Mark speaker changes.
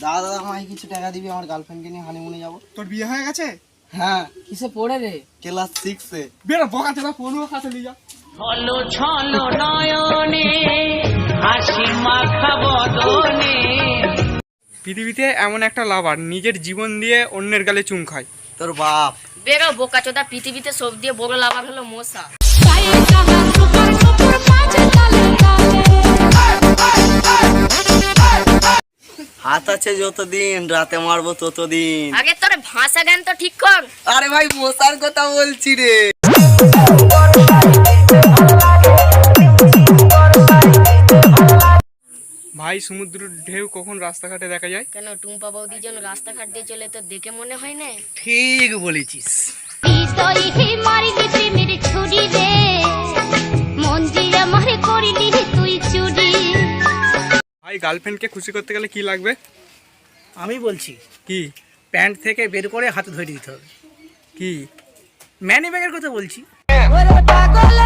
Speaker 1: দাদা দাদা আমায় কিছু টাকা দিবি আমার গার্লফ্রেন্ডকে নিয়ে হানিমুনে যাব।
Speaker 2: তোর বিয়ে হয়ে গেছে?
Speaker 1: হ্যাঁ।
Speaker 3: কিসে পড়ে রে?
Speaker 1: ক্লাস সিক্সে
Speaker 2: বেরো বোকা চোদা ফোনও কাছে নিয়ে যা।
Speaker 4: ছলো ছলো নয়নে হাসি মাখা বদনে।
Speaker 2: পৃথিবীতে এমন একটা লাভার নিজের জীবন দিয়ে অন্যের গালে চুম খায়।
Speaker 1: তোর বাপ।
Speaker 3: বেরো বোকা চোদা পৃথিবীতে সব দিয়ে বড় লাভার হলো মশা।
Speaker 1: হাত আছে যতদিন রাতে মারবো ততদিন।
Speaker 3: আগে তোর ভাষা জ্ঞান তো ঠিক কর।
Speaker 1: আরে ভাই মশার কথা বলছি রে।
Speaker 2: ভাই সমুদ্রের ঢেউ কখন রাস্তাঘাটে দেখা যায়?
Speaker 3: কেন টুম্পা বৌদি জন রাস্তাঘাট দিয়ে চলে তো দেখে মনে হয় না?
Speaker 1: ঠিক বলেছিস।
Speaker 2: গার্লফ্রেন্ডকে খুশি করতে গেলে কি লাগবে?
Speaker 5: আমি বলছি
Speaker 2: কি?
Speaker 5: প্যান্ট থেকে বের করে হাতে ধরে দিতে হবে।
Speaker 2: কি?
Speaker 5: ম্যানি ব্যাগের কথা বলছি।
Speaker 6: পাগল